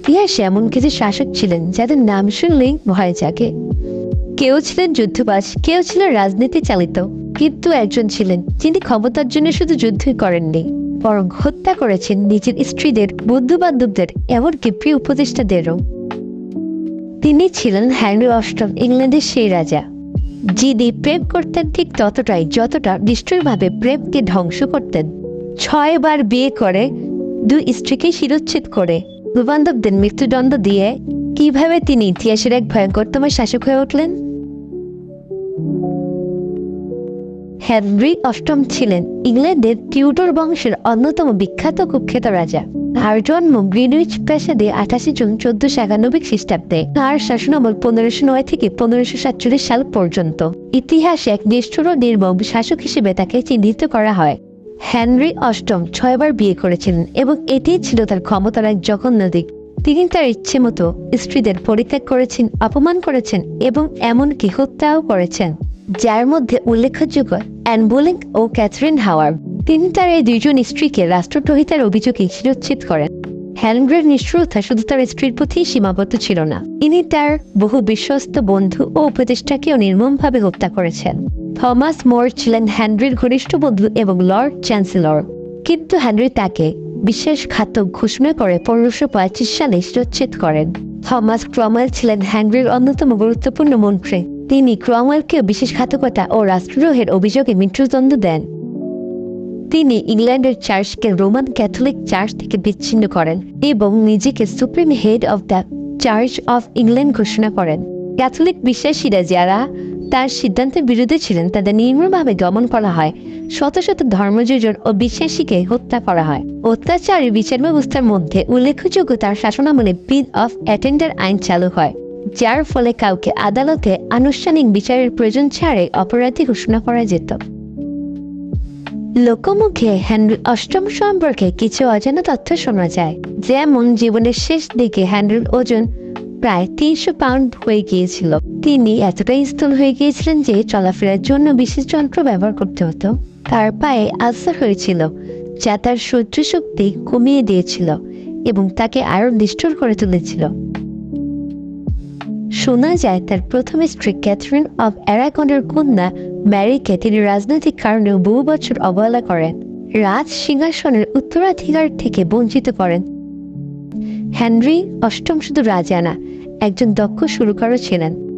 ইতিহাসে এমন কিছু শাসক ছিলেন যাদের নাম শুনলেই ভয় জাগে। কেউ ছিলেন যুদ্ধবাজ, কেউ ছিলেন রাজনীতি চালিত, কিন্তু একজন ছিলেন যিনি ক্ষমতার জন্য শুধু যুদ্ধই করেননি, বরং হত্যা করেছেন নিজের স্ত্রীদের বন্ধু বান্ধবদের এমনকি প্রিয় উপদেষ্টাদেরও। তিনি ছিলেন হ্যানরি অষ্টম ইংল্যান্ডের সেই রাজা, যিনি প্রেম করতেন ঠিক ততটাই যতটা নিষ্ঠুরভাবে প্রেমকে ধ্বংস করতেন। ছয়বার বিয়ে করে, দুই স্ত্রীকে শিরোচ্ছেদ করে। বান্ধবদের মৃত্যুদণ্ড দিয়ে কীভাবে তিনি ইতিহাসের এক ভয়ঙ্করতম শাসক হয়ে উঠলেন? হেনরি অষ্টম ছিলেন ইংল্যান্ডের টিউটর বংশের অন্যতম বিখ্যাত কুখ্যাত রাজা। তার জন্ম গ্রিনউইচ প্রাসাদে আঠাশে জুন চোদ্দশো একানব্বই খ্রিস্টাব্দে। তার শাসনামল পনেরোশো নয় থেকে পনেরোশো সাতচল্লিশ সাল পর্যন্ত। ইতিহাসে এক নিষ্ঠুর নির্মম শাসক হিসেবে তাকে চিহ্নিত করা হয়। হেনরি অষ্টম ছয়বার বিয়ে করেছিলেন এবং এটিই ছিল তার ক্ষমতার এক জঘন্য দিক। তিনি তার ইচ্ছে মতো স্ত্রীদের পরিত্যাগ করেছেন, অপমান করেছেন এবং এমনকি হত্যাও করেছেন, যার মধ্যে উল্লেখযোগ্য অ্যান বোলিং ও ক্যাথরিন হাওয়ার তিনি তার এই দুইজন স্ত্রীকে রাষ্ট্রদ্রোহিতার অভিযোগে শিরোচ্ছেদ করেন। হ্যানগ্রের নিষ্ঠুরতা শুধু তার স্ত্রীর প্রতি সীমাবদ্ধ ছিল না তিনি তার বহু বিশ্বস্ত বন্ধু ও উপদেষ্টাকেও নির্মমভাবে হত্যা করেছেন। থমাস মোর ছিলেন হ্যানরির ঘনিষ্ঠ বন্ধু এবং লর্ড চ্যান্সেলর। কিন্তু হ্যানরি তাকে বিশ্বাসঘাতক ঘোষণা করে পনেরোশো পঁয়ত্রিশ সালে শিরোচ্ছেদ করেন। থমাস ক্রমওয়েল ছিলেন হ্যানরির অন্যতম গুরুত্বপূর্ণ মন্ত্রী। তিনি ক্রমওয়েলকে বিশ্বাসঘাতকতা ও রাষ্ট্রদ্রোহের অভিযোগে মৃত্যুদণ্ড দেন। তিনি ইংল্যান্ডের চার্চকে রোমান ক্যাথলিক চার্চ থেকে বিচ্ছিন্ন করেন এবং নিজেকে supreme head of the Church of England ঘোষণা করেন। ক্যাথলিক বিশ্বাসীরা যারা তার সিদ্ধান্তের বিরুদ্ধে ছিলেন। তাদের নির্মূলভাবে দমন করা হয়। শত শত ধর্মযোজন ও বিশ্বাসীকে হত্যা করা হয়। অত্যাচারী বিচার ব্যবস্থার মধ্যে উল্লেখযোগ্য তার শাসনামলে বিল অফ অ্যাটেন্ডার আইন চালু হয়, যার ফলে কাউকে আদালতে আনুষ্ঠানিক বিচারের প্রয়োজন ছাড়াই অপরাধী ঘোষণা করা যেত। লোকমুখে হ্যান্ডেল অষ্টম সম্পর্কে কিছু অজানা তথ্য শোনা যায়, যেমন জীবনের শেষ দিকে হ্যান্ডেল ওজন প্রায় তিনশো পাউন্ড হয়ে গিয়েছিল। তিনি এতটাই স্থূল হয়ে গিয়েছিলেন যে চলাফেরার জন্য বিশেষ যন্ত্র ব্যবহার করতে হতো। তার পায়ে আলসার হয়েছিল, যা তার সহ্য শক্তি কমিয়ে দিয়েছিল এবং তাকে আরও নিষ্ঠুর করে তুলেছিল। শোনা যায় তার প্রথম স্ত্রী ক্যাথরিন অব অ্যারাকনের কন্যা ম্যারিকে তিনি রাজনৈতিক কারণে বহু বছর অবহেলা করেন, রাজ সিংহাসনের উত্তরাধিকার থেকে বঞ্চিত করেন। হেনরি অষ্টম শুধু রাজা না একজন দক্ষ সুরকারও ছিলেন।